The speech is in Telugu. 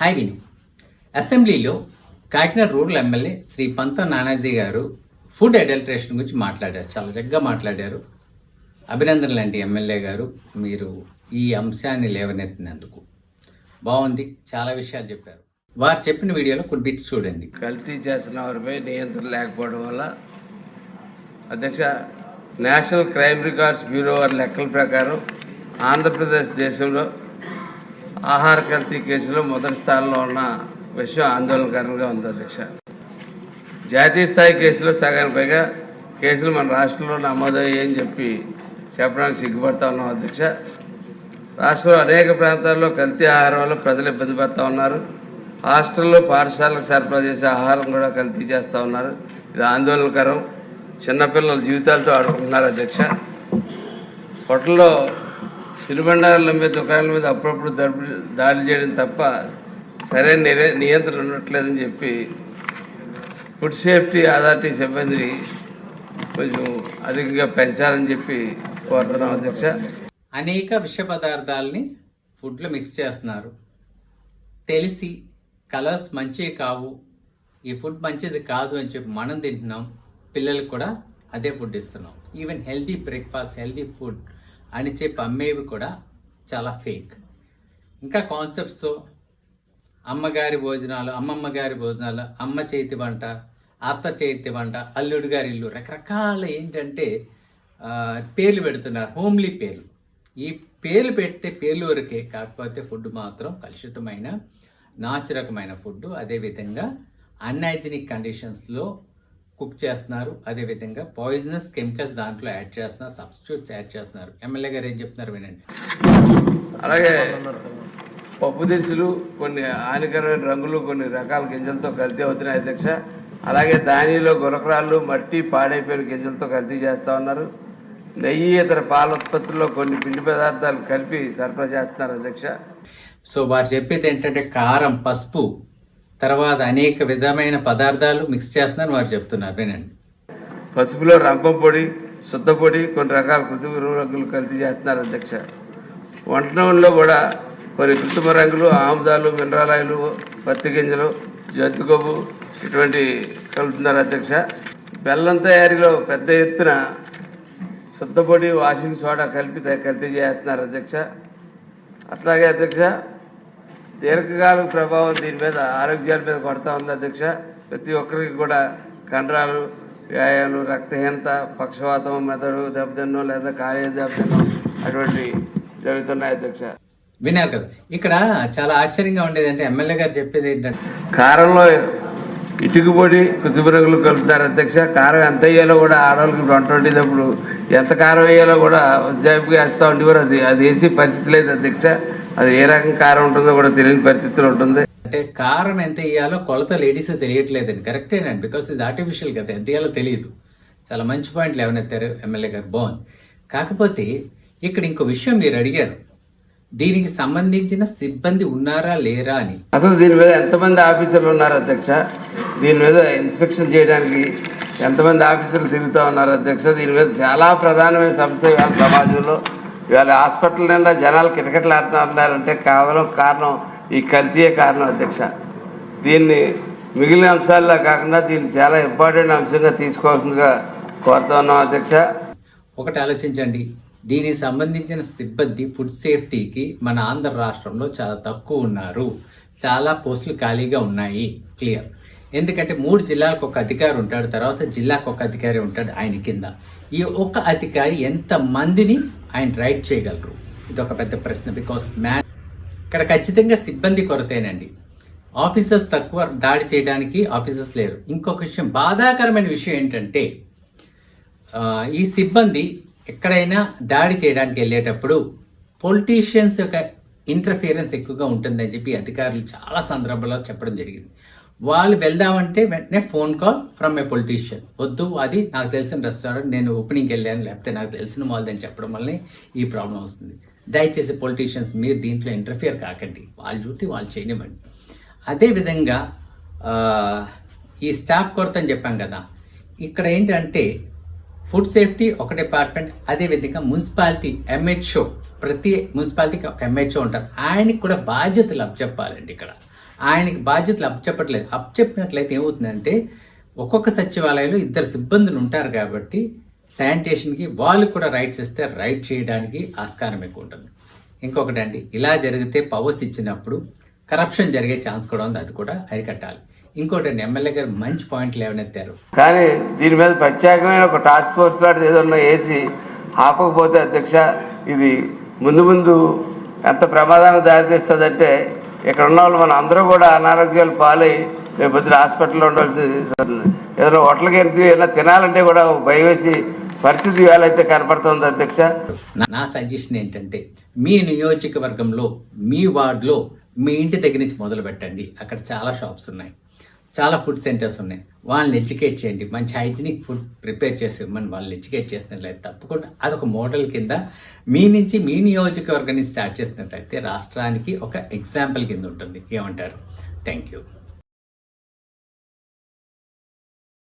హాయ్ విను. అసెంబ్లీలో కాకినాడ రూరల్ ఎమ్మెల్యే శ్రీ పంత నానాజీ గారు ఫుడ్ అడల్ట్రేషన్ గురించి మాట్లాడారు. చాలా చక్కగా మాట్లాడారు. అభినందనలు అండి ఎమ్మెల్యే గారు. మీరు ఈ అంశాన్ని లేవనెత్తినందుకు. బాగుంది. చాలా విషయాలు చెప్పారు. వారు చెప్పిన వీడియోలో కొన్ని బిట్స్ చూడండి. కల్తీ చేస్తున్న వారిపై నియంత్రణ లేకపోవడం వల్ల అధ్యక్ష నేషనల్ క్రైమ్ రికార్డ్స్ బ్యూరో వారి లెక్కల ప్రకారం ఆంధ్రప్రదేశ్ దేశంలో ఆహార కల్తీ కేసులో మొదటి స్థానంలో ఉన్న విషయం ఆందోళనకరంగా ఉంది అధ్యక్ష. జాతీయ స్థాయి కేసులో సగానికి పైగా కేసులు మన రాష్ట్రంలో నమోదయ్యాయని చెప్పి చెప్పడానికి సిగ్గుపడతా ఉన్నాం అధ్యక్ష. రాష్ట్రంలో అనేక ప్రాంతాల్లో కల్తీ ఆహారం వల్ల ప్రజలు ఇబ్బంది పడతా ఉన్నారు. హాస్టల్లో పాఠశాలకు సరఫరా చేసే ఆహారం కూడా కల్తీ చేస్తూ ఉన్నారు. ఇది ఆందోళనకరం. చిన్నపిల్లల జీవితాలతో ఆడుకుంటున్నారు అధ్యక్ష. హోటల్లో తినుబండారాల మీద దుకాణాల మీద అప్పుడప్పుడు దాడి చేయడం తప్ప సరైన నియంత్రణ ఉండట్లేదని చెప్పి ఫుడ్ సేఫ్టీ అథారిటీ సిబ్బందిని కొంచెం అధికంగా పెంచాలని చెప్పి కోరుతున్నాం అధ్యక్ష. అనేక విష పదార్థాలని ఫుడ్లో మిక్స్ చేస్తున్నారు. తెలిసి కలర్స్ మంచివి కావు ఈ ఫుడ్ మంచిది కాదు అని చెప్పి మనం తింటున్నాం పిల్లలకు కూడా అదే ఫుడ్ ఇస్తున్నాం. Even healthy breakfast healthy food అని చెప్పి అమ్మేవి కూడా చాలా ఫేక్ ఇంకా కాన్సెప్ట్స్ అమ్మగారి భోజనాలు అమ్మమ్మ గారి భోజనాలు అమ్మ చేతి వంట అత్త చేతి వంట అల్లుడు గారి ఇల్లు రకరకాల ఏంటంటే పేర్లు పెడుతున్నారు హోమ్లీ పేర్లు. ఈ పేర్లు పెడితే పేర్లు వరకే కాకపోతే ఫుడ్ మాత్రం కలుషితమైన నాచురకమైన ఫుడ్ అదేవిధంగా అన్హైజినిక్ కండిషన్స్లో కుక్ చేస్తున్నారు. అదేవిధంగా పాయిజనస్ కెమికల్స్ దాంట్లో యాడ్ చేస్తున్నారు. సబ్స్టిట్యూట్స్ యాడ్ చేస్తున్నారు. ఎమ్మెల్యే గారు ఏం చెప్తున్నారు వినండి. అలాగే పప్పు దినుసులు కొన్ని హానికరమైన రంగులు కొన్ని రకాల గింజలతో కల్తీ అవుతున్నాయి అధ్యక్ష. అలాగే ధాన్యంలో గురకరాళ్ళు మట్టి పాడైపోయిన గింజలతో కల్తీ చేస్తా ఉన్నారు. నెయ్యి ఇతర పాల ఉత్పత్తుల్లో కొన్ని పిండి పదార్థాలు కలిపి సరఫరా చేస్తున్నారు అధ్యక్ష. సో వారు చెప్పేది ఏంటంటే కారం పసుపు తర్వాత అనేక విధమైన పదార్థాలు మిక్స్ చేస్తున్నారని వారు చెప్తున్నారు. వినండి. పసుపులో రంపం పొడి శుద్ధ పొడి కొన్ని రకాల కృత్రిమ రంగులు కల్తీ చేస్తున్నారు అధ్యక్ష. వంట నూనెలో కూడా కొన్ని కృత్రిమ రంగులు ఆముదాలు మినరల్ ఆయిలు పత్తి గింజలు జంతికవ్వు ఇటువంటి కలుపుతున్నారు అధ్యక్ష. బెల్లం తయారీలో పెద్ద ఎత్తున శుద్ధ పొడి వాషింగ్ సోడా కలిపి కల్తీ చేస్తున్నారు అధ్యక్ష. అట్లాగే అధ్యక్ష దీర్ఘకాల ప్రభావం దీని మీద ఆరోగ్యాల మీద పడతా ఉంది అధ్యక్ష. ప్రతి ఒక్కరికి కూడా కండరాలు గాయాలు రక్తహీనత పక్షవాతం మెదడు దెబ్బతిన్నో లేదా కాయ దెబ్బతిన్నో అటువంటి జరుగుతున్నాయి అధ్యక్ష. విన్నారు కదా. ఇక్కడ చాలా ఆశ్చర్యంగా ఉండేది అంటే ఎమ్మెల్యే గారు చెప్పేది ఏంటంటే కారంలో ఇటుక పొడి కృత్రిమ రంగులు కలుపుతారు అధ్యక్ష. కారం ఎంత వేయాలో కూడా ఆడవాళ్ళకి వంట వండేటప్పుడు ఎంత కారం వేయాలో కూడా ఉజ్జాయింపుగా వేస్తూ ఉండేవారు. అది అది వేసి పరిస్థితి లేదు అధ్యక్ష. అది ఏ రకం కారం ఉంటుందో కూడా తెలియని పరిస్థితులు ఉంటుంది. అంటే కారం ఎంత వేయాలో కొలత లేడీస్ తెలియట్లేదండి. కరెక్టేనండి బికాస్ ఇది ఆర్టిఫిషియల్ కదా ఎంత వేయాలో తెలియదు. చాలా మంచి పాయింట్లు ఏమనెత్తారు ఎమ్మెల్యే గారు బాగుంది. కాకపోతే ఇక్కడ ఇంకో విషయం మీరు అడిగారు. దీనికి సంబంధించిన సిబ్బంది ఉన్నారా లేరా అని. అసలు దీని మీద ఎంతమంది ఆఫీసర్లు ఉన్నారు అధ్యక్ష? దీని మీద ఇన్స్పెక్షన్ చేయడానికి ఎంతమంది ఆఫీసర్లు తిరుగుతూ ఉన్నారు అధ్యక్ష? దీని మీద చాలా ప్రధానమైన సమస్య సమాజంలో. ఇవాళ హాస్పిటల్ నిండా జనాలు కిటకిటలు ఆడుతున్నారంటే కేవలం కారణం ఈ కల్తీయే కారణం అధ్యక్ష. దీన్ని మిగిలిన అంశాల్లో కాకుండా దీన్ని చాలా ఇంపార్టెంట్ అంశంగా తీసుకోవాల్సిందిగా కోరుతా ఉన్నాం అధ్యక్ష. ఒకటి ఆలోచించండి. దీనికి సంబంధించిన సిబ్బంది ఫుడ్ సేఫ్టీకి మన ఆంధ్ర రాష్ట్రంలో చాలా తక్కువ ఉన్నారు. చాలా పోస్టులు ఖాళీగా ఉన్నాయి. క్లియర్. ఎందుకంటే మూడు జిల్లాలకు ఒక అధికారి ఉంటాడు తర్వాత జిల్లాకు ఒక అధికారి ఉంటాడు ఆయన కింద. ఈ ఒక్క అధికారి ఎంత మందిని ఆయన రైడ్ చేయగలరు? ఇది ఒక పెద్ద ప్రశ్న. బికాస్ మ్యాన్ ఇక్కడ ఖచ్చితంగా సిబ్బంది కొరతేనండి. ఆఫీసర్స్ తక్కువ దాడి చేయడానికి ఆఫీసర్స్ లేరు. ఇంకొక విషయం బాధాకరమైన విషయం ఏంటంటే ఈ సిబ్బంది ఎక్కడైనా దాడి చేయడానికి వెళ్ళేటప్పుడు పొలిటీషియన్స్ యొక్క ఇంటర్ఫియరెన్స్ ఎక్కువగా ఉంటుందని చెప్పి అధికారులు చాలా సందర్భాల్లో చెప్పడం జరిగింది. వాళ్ళు వెళ్దామంటే వెంటనే phone call from a politician వద్దు అది నాకు తెలిసిన రెస్టారెంట్ నేను ఓపెనింగ్కి వెళ్ళాను లేకపోతే నాకు తెలిసిన వాళ్ళదని చెప్పడం వల్లనే ఈ ప్రాబ్లం వస్తుంది. దయచేసి పొలిటీషియన్స్ మీరు దీంట్లో ఇంటర్ఫియర్ కాకండి. వాళ్ళ డ్యూటీ వాళ్ళు చేయనివ్వండి. అదేవిధంగా ఈ స్టాఫ్ కొరత అని చెప్పాం కదా ఇక్కడ ఏంటంటే ఫుడ్ సేఫ్టీ ఒక డిపార్ట్మెంట్ అదేవిధంగా మున్సిపాలిటీ ఎంహెచ్ఓ ప్రతి మున్సిపాలిటీకి ఒక ఎంహెచ్ఓ ఉంటారు. ఆయనకి కూడా బాధ్యతలు అప్పచెప్పాలండి ఇక్కడ. ఆయనకి బాధ్యతలు అప్పచెప్పట్లేదు అప్పచెప్పినట్లయితే ఏమవుతుందంటే ఒక్కొక్క సచివాలయంలో ఇద్దరు సిబ్బందులు ఉంటారు కాబట్టి శానిటేషన్కి వాళ్ళు కూడా రైట్స్ ఇస్తే రైట్ చేయడానికి ఆస్కారం ఎక్కువ ఉంటుంది. ఇంకొకటి అండి ఇలా జరిగితే పవర్స్ ఇచ్చినప్పుడు కరప్షన్ జరిగే ఛాన్స్ కూడా ఉంది. అది కూడా అరికట్టాలి. ఇంకోటి అండి ఎమ్మెల్యే గారు మంచి పాయింట్లు లేవనెత్తారు కానీ దీని మీద ప్రత్యేకమైన ఒక టాస్క్ ఫోర్స్ లాంటిది ఏదన్నా వేసి ఆపకపోతే అధ్యక్ష ఇది ముందు ముందు ఎంత ప్రమాదానికి దారితీస్తుందంటే ఇక్కడ ఉన్న వాళ్ళు మన అందరూ కూడా అనారోగ్యాలు పాలై రేపు పొద్దున హాస్పిటల్లో ఉండాల్సి ఏదైనా హోటల్కి వెళ్తే ఏదైనా తినాలంటే కూడా భయం వేసి పరిస్థితి వేలైతే కనపడుతుంది అధ్యక్ష. నా- నా సజెషన్ ఏంటంటే మీ నియోజకవర్గంలో మీ వార్డులో మీ ఇంటి దగ్గర నుంచి మొదలు పెట్టండి అక్కడ చాలా షాప్స్ ఉన్నాయి. చాలా ఫుడ్ సెంటర్స్ ఉన్నాయి. వాళ్ళని ఎడ్యుకేట్ చేయండి. మంచి హైజీనిక్ ఫుడ్ ప్రిపేర్ చేసి ఇవ్వమని వాళ్ళని ఎడ్యుకేట్ చేసినట్లయితే తప్పకుండా అదొక మోడల్ కింద మీ నుంచి మీ నియోజకవర్గాన్ని స్టార్ట్ చేసినట్లయితే రాష్ట్రానికి ఒక ఎగ్జాంపుల్ కింద ఉంటుంది. ఏమంటారు? Thank you